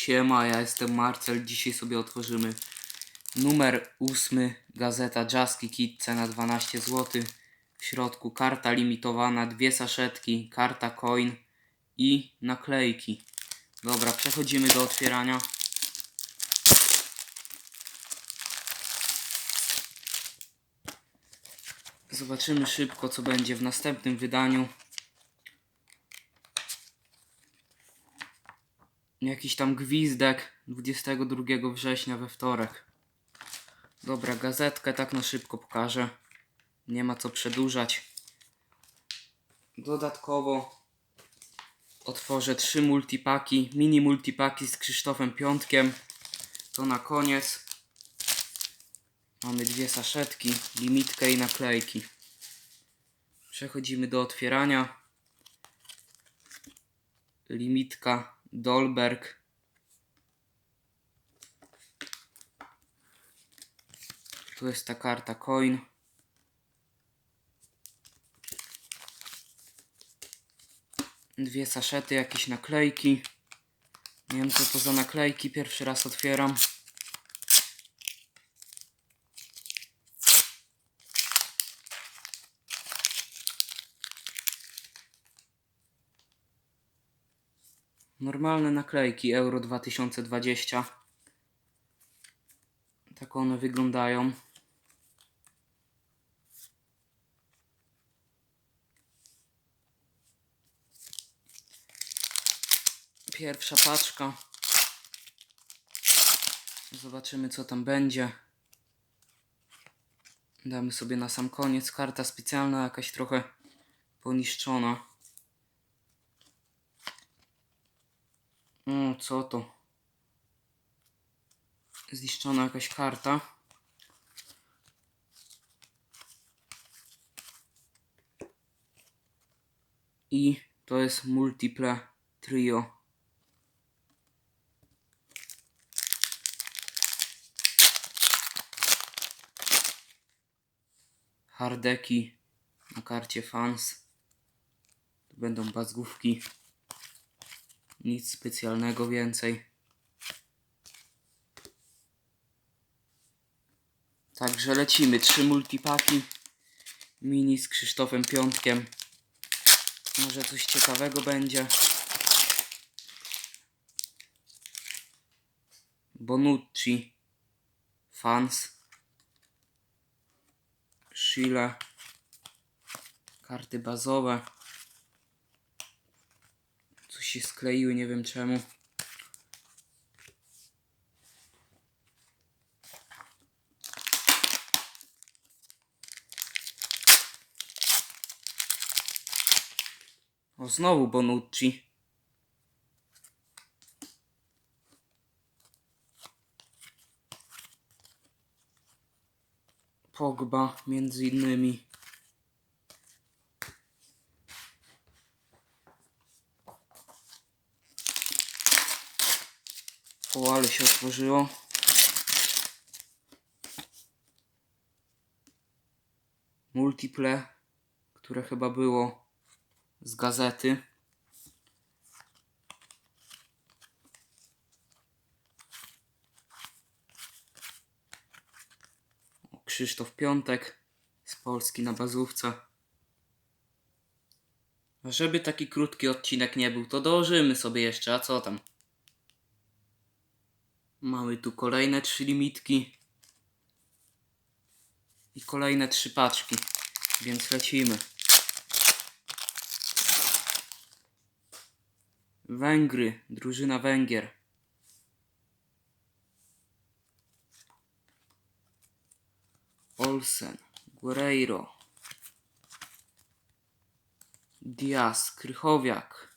Siema, ja jestem Marcel. Dzisiaj sobie otworzymy numer ósmy, gazeta Jaski Kit, cena 12 zł. W środku karta limitowana, dwie saszetki, karta coin i naklejki. Dobra, przechodzimy do otwierania. Zobaczymy szybko, co będzie w następnym wydaniu. Jakiś tam gwizdek 22 września we wtorek. Dobra, gazetkę tak na szybko pokażę. Nie ma co przedłużać. Dodatkowo otworzę trzy multipaki, mini multipaki z Krzysztofem Piątkiem. To na koniec. Mamy dwie saszetki, limitkę i naklejki. Przechodzimy do otwierania. Limitka Dolberg. Tu jest ta karta coin. Dwie saszety, jakieś naklejki. Nie wiem co to za naklejki, pierwszy raz otwieram. Normalne naklejki Euro 2020. Tak one wyglądają. Pierwsza paczka. Zobaczymy co tam będzie. Damy sobie na sam koniec. Karta specjalna, jakaś trochę poniszczona. O, co to? Zniszczona jakaś karta. I to jest Multiple Trio. Hardeki na karcie fans. To będą bazgówki. Nic specjalnego więcej. Także lecimy. Trzy multipaki. Mini z Krzysztofem Piątkiem. Może coś ciekawego będzie. Bonucci. Fans. Shile. Karty bazowe. Się skleiły, nie wiem czemu. O, znowu Bonucci. Pogba między innymi. O, ale się otworzyło. Multiple, które chyba było z gazety. Krzysztof Piątek z Polski na bazówce. A żeby taki krótki odcinek nie był, to dołożymy sobie jeszcze, a co tam? Mamy tu kolejne trzy limitki. I kolejne trzy paczki. Więc lecimy. Węgry, drużyna Węgier. Olsen, Guerreiro. Diaz, Krychowiak.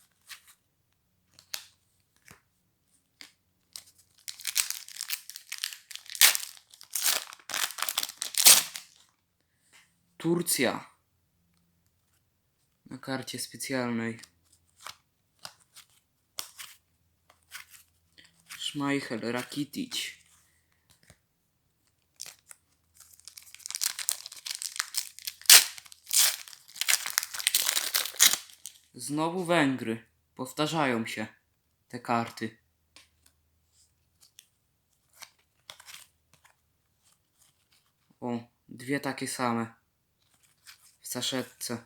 Turcja. Na karcie specjalnej. Schmeichel, Rakitic. Znowu Węgry. Powtarzają się te karty. O, dwie takie same. Saszetce.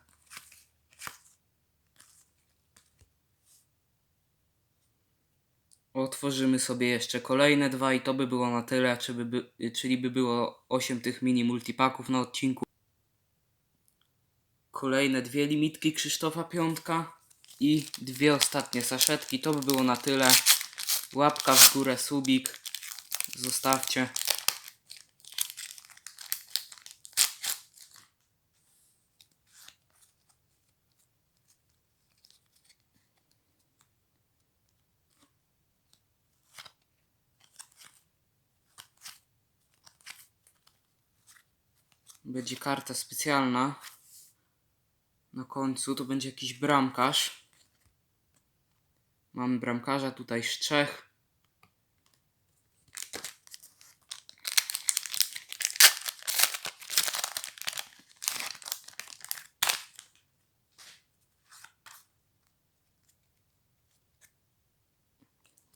Otworzymy sobie jeszcze kolejne dwa i to by było na tyle, by, by, czyli by było 8 tych mini multipaków na odcinku. Kolejne dwie limitki Krzysztofa Piątka i dwie ostatnie saszetki. To by było na tyle. Łapka w górę, subik. Zostawcie. Będzie karta specjalna. Na końcu to będzie jakiś bramkarz. Mamy bramkarza tutaj z Czech.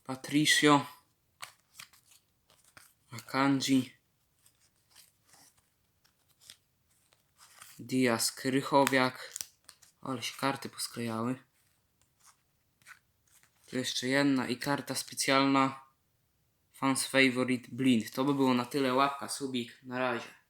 Patricio. Akanji. Diaz Krychowiak. Ale się karty posklejały. Tu jeszcze jedna i karta specjalna. Fans Favorite Blind. To by było na tyle. Łapka, subik. Na razie.